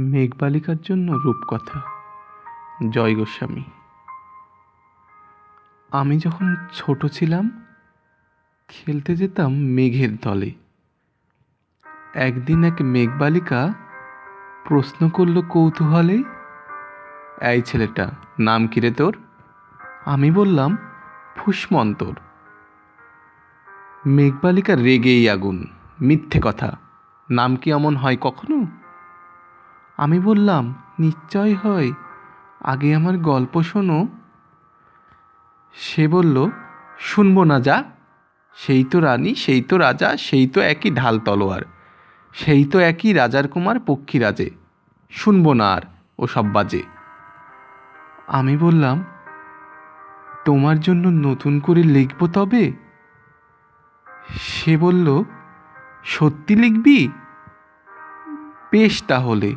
মেঘবালিকার জন্য রূপকথা। জয় গোস্বামী। আমি যখন ছোট ছিলাম, খেলতে যেতাম মেঘের দলে। একদিন এক মেঘবালিকা প্রশ্ন করল কৌতূহলে, এই ছেলেটা, নাম কি রে তোর? আমি বললাম, ফুসমন্তর। মেঘবালিকা রেগেই আগুন। মিথ্যে কথা। নাম কি এমন হয় কখনো? আমি বললাম, নিশ্চয় হয়। আগে আমার গল্প শোনো। সে বলল, শুনব না যা। সেই তো রানী, সেই তো রাজা, সেই তো একই ঢাল তলোয়ার, সেই তো একই রাজার কুমার পক্ষীরাজে। শুনব না আর, ও সব বাজে। আমি বললাম, তোমার জন্য নতুন করে লিখব তবে? সে বলল, সত্যি লিখবি? বেশ তাহলে।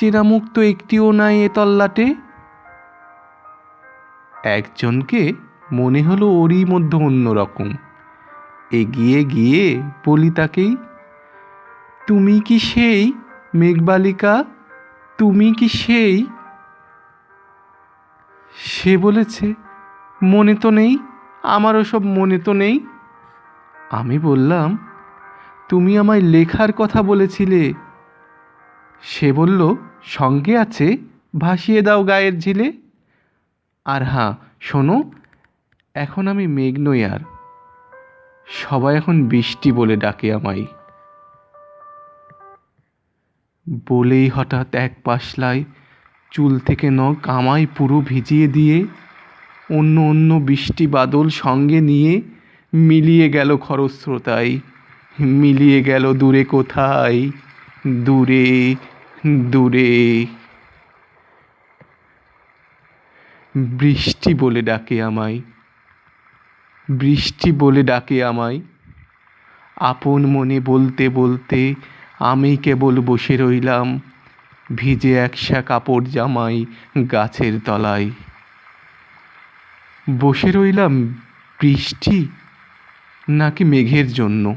চেনামুখ তো একটিও নাই এ তল্লাটে। একজনকে মনে হলো ওরই মধ্যে অন্যরকম। এগিয়ে গিয়ে বলি তাকেই, তুমি কি সেই মেঘবালিকা? তুমি কি সেই? সে বলেছে, মনে তো নেই আমার ওসব মনে তো নেই। আমি বললাম, তুমি আমায় লেখার কথা বলেছিলে। সে বলল সঙ্গে আছে, ভাসিয়ে দাও গায়ের ঝিলে। আর হ্যাঁ শোনো, এখন আমি মেঘ নই আর। সবাই এখন বৃষ্টি বলে ডাকে আমায়। বলেই হঠাৎ এক পাশলায় চুল থেকে নখ আমায় পুরো ভিজিয়ে দিয়ে অন্য অন্য বৃষ্টি বাদল সঙ্গে নিয়ে মিলিয়ে গেল খরস্রোতায়, মিলিয়ে গেল দূরে কোথায়? দূরে দূরে। বৃষ্টি বলে ডাকে আমায়। বৃষ্টি বলে ডাকে আমায়। আপন মনে বলতে বলতে আমি কেবল বসে রইলাম, ভিজে একসা কাপড় জামাই গাছের তলায়। বসে রইলাম বৃষ্টি নাকি মেঘের জন্য?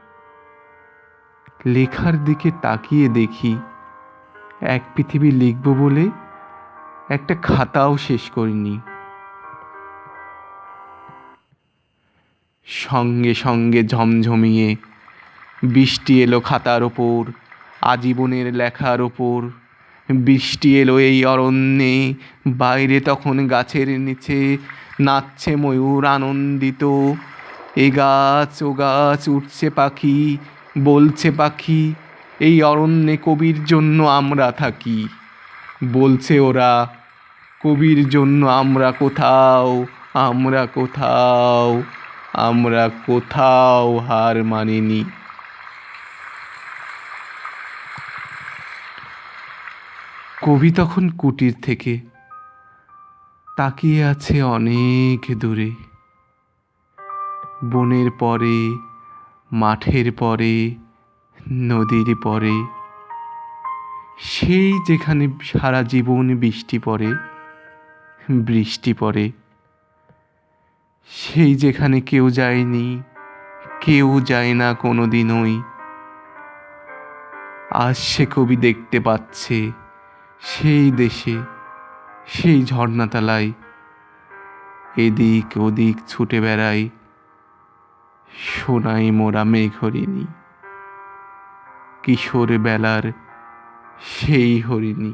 লেখার দিকে তাকিয়ে দেখি, এক পৃথিবী লিখব বলে একটা খাতাও শেষ করিনি। সঙ্গে সঙ্গে ঝমঝমিয়ে বৃষ্টি এলো খাতার ওপর, আজীবনের লেখার ওপর। বৃষ্টি এলো এই অরণ্যে, বাইরে তখন গাছের নিচে নাচছে ময়ূর আনন্দিত। এ গাছ, ও গাছ, উঠছে পাখি বলছে পাখি, এই অরণ্যে কবির জন্য আমরা থাকি। বলছে ওরা, কবির জন্য আমরা কোথাও আমরা কোথাও আমরা কোথাও হার মানিনি। কবি তখন কুটির থেকে তাকিয়ে আছে অনেক দূরে। বনের পরে মাঠের পরে, নদীর পরে, সেই যেখানে সারা জীবন বৃষ্টি পড়ে বৃষ্টি পড়ে, সেই যেখানে কেউ যায়নি, কেউ যায় না কোনো দিনই আজ সে কবি দেখতে পাচ্ছে সেই দেশে, সেই ঝর্ণাতলায়, এদিক ওদিক ছুটে বেড়ায় সোনাই মোরা মেঘরিণী কিশোর বেলার সেই হরিণী।